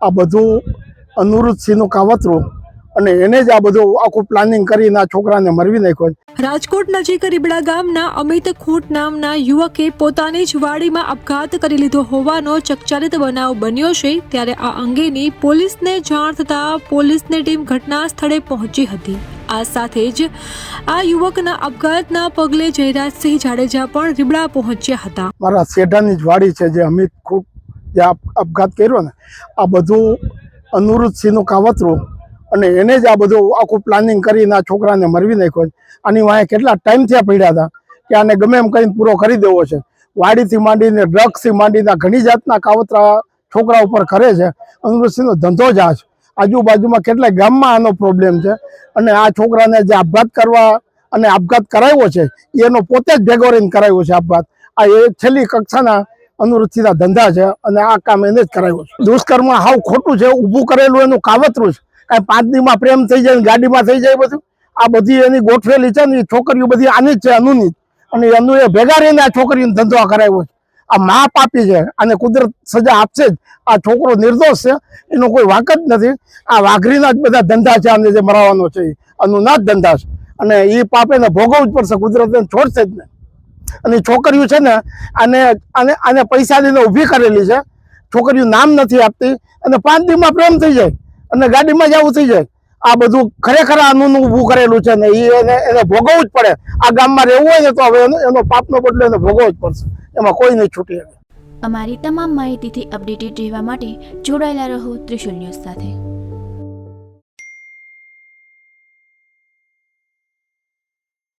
આ બધું અનુરૂધસિંહનું કાવતરું અને એને જ આ બધું આખું પ્લાનિંગ કરીને આ છોકરાને મરવી નાખ્યો રાજકોટ નજીક રીબડા ગામના અમિત ખૂટ નામના યુવકે પોતાની જ વાડીમાં આપઘાત કરી લીધો હોવાનો ચકચારિત બનાવ બન્યો છે ત્યારે આ અંગેની પોલીસને જાણ થતાં પોલીસની ટીમ ઘટના સ્થળે પહોંચી હતી. આ સાથે જ આ યુવકના આપઘાતના પગલે જયરાજસિંહ જાડેજા પણ રીબડા પહોંચ્યા હતા. મારા શેઢાની જ વાડી છે જે અમિત ખૂટ જે આપ- આપઘાત કર્યો ને, આ બધું અનુરૂધસિંહનું કાવતરું અને એને જ આ બધું આખું પ્લાનિંગ કરીને આ છોકરાને મરવી નાખ્યો છે. આની વાંહે કેટલા ટાઈમથી આ પડ્યા હતા કે આને ગમે એમ કરીને પૂરો કરી દેવો છે. વાડીથી માંડીને ડ્રગ્સથી માંડીને ઘણી જાતના કાવતરા છોકરા ઉપર કરે છે. અનુરૂધસિંહનો ધંધો જ આ છે. આજુબાજુમાં કેટલાય ગામમાં આનો પ્રોબ્લેમ છે અને આ છોકરાને જે આપઘાત કરવા અને આપઘાત કરાવ્યો છે, એનો પોતે જ ભેગો રહીને કરાવ્યો છે આપઘાત. આ એ છેલ્લી કક્ષાના અનુવૃત્તિના ધંધા છે અને આ કામ એને જ કરાવ્યું છે. દુષ્કર્મ હાવ ખોટું છે, ઊભું કરેલું એનું કાવતરું છે. કાંઈ પાંચ દીમાં પ્રેમ થઈ જાય ગાડીમાં થઈ જાય બધું. આ બધી એની ગોઠવેલી છે ને એ છોકરીઓ બધી આની જ છે, અનુની અને એનું એ ભેગા રહીને આ છોકરીનો ધંધો કરાવ્યો છે. આ મા પાપી છે અને કુદરત સજા આપશે જ. આ છોકરો નિર્દોષ છે, એનો કોઈ વાંક જ નથી. આ વાઘરીના જ બધા ધંધા છે આને જે મરાવાનો છે એ. અનુના જ ધંધા છે. અને એ પાપ એને ભોગવવું જ પડશે કુદરત એને છોડશે જ નહીં. અને છોકરીઓ છે ને, આને આને પૈસા લઈને ઊભી કરેલી છે. છોકરીઓ નામ નથી આપતી અને પાંચ દિવસમાં પ્રેમ થઈ જાય અને ગાડીમાં જવું થઈ જાય. આ બધું ખરેખર આનું ઊભું કરેલું છે ને એને એને ભોગવવું જ પડે. આ ગામમાં રહેવું હોય ને તો હવે એનો પાપનો બદલો એને ભોગવવો જ પડશે. એમાં કોઈ નહીં છૂટી અમારી તમામ માહિતીથી અપડેટેડ રહેવા માટે જોડાયેલા રહો ત્રિશુલ ન્યૂઝ સાથે.